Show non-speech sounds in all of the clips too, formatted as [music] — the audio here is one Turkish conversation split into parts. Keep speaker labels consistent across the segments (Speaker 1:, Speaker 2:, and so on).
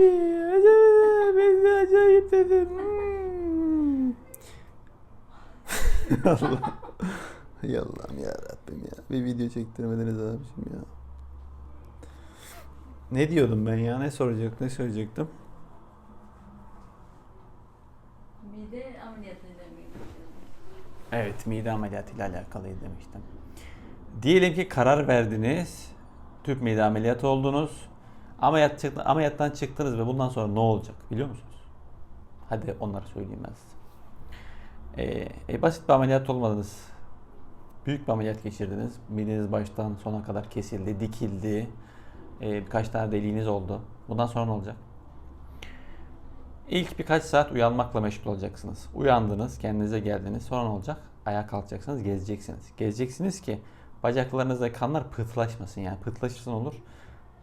Speaker 1: [laughs] Ben acayip dedim. Allah. Hay Allah'ım ya Rabbim ya. Bir video çektirmediniz abiciğim ya. Ne diyordum ben ya? Ne soracak? Ne söyleyecektim?
Speaker 2: Mide ameliyatıyla mı?
Speaker 1: Evet, mide ameliyatıyla alakalıydı demiştim. Diyelim ki karar verdiniz. Tüp mide ameliyatı oldunuz. Ameliyat çıktı, ameliyattan çıktınız ve bundan sonra ne olacak biliyor musunuz? Hadi onları söyleyeyim ben size. Ee, e, basit bir ameliyat olmadınız. Büyük bir ameliyat geçirdiniz. Mideniz baştan sona kadar kesildi, dikildi. Ee, birkaç tane deliğiniz oldu. Bundan sonra ne olacak? İlk birkaç saat uyanmakla meşgul olacaksınız. Uyandınız, kendinize geldiniz. Sonra ne olacak? Ayağa kalkacaksınız, gezeceksiniz. Gezeceksiniz ki bacaklarınızda kanlar pıhtılaşmasın. Yani pıhtılaşırsa olur?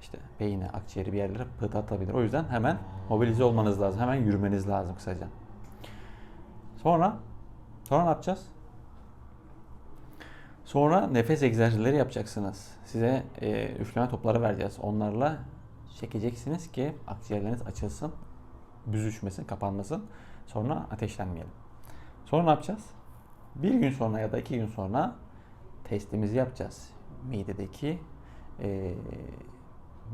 Speaker 1: İşte beyine, akciğeri bir yerlere pıhtı atabilir. O yüzden hemen mobilize olmanız lazım. Hemen yürümeniz lazım kısaca. Sonra, sonra ne yapacağız? Sonra nefes egzersizleri yapacaksınız. Size e, üfleme topları vereceğiz. Onlarla çekeceksiniz ki akciğerleriniz açılsın, büzüşmesin, kapanmasın. Sonra ateşlenmeyelim. Sonra ne yapacağız? Bir gün sonra ya da iki gün sonra testimizi yapacağız. Midedeki e,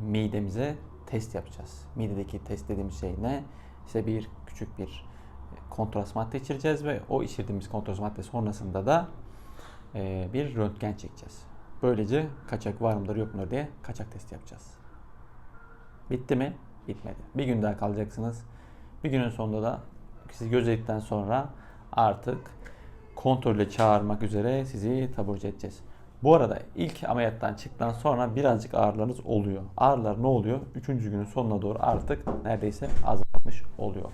Speaker 1: midemize test yapacağız. Midedeki test dediğimiz şey ne? İşte bir küçük bir kontrast madde içireceğiz ve o içirdiğimiz kontrast madde sonrasında da e, bir röntgen çekeceğiz. Böylece kaçak var mıdır yok mudur diye kaçak testi yapacağız. Bitti mi? Bitmedi. Bir gün daha kalacaksınız. Bir günün sonunda da sizi gözledikten sonra artık kontrolle çağırmak üzere sizi taburcu edeceğiz. Bu arada ilk ameliyattan çıktıktan sonra birazcık ağrılarınız oluyor. Ağrılar ne oluyor? Üçüncü günün sonuna doğru artık neredeyse azalmış oluyor.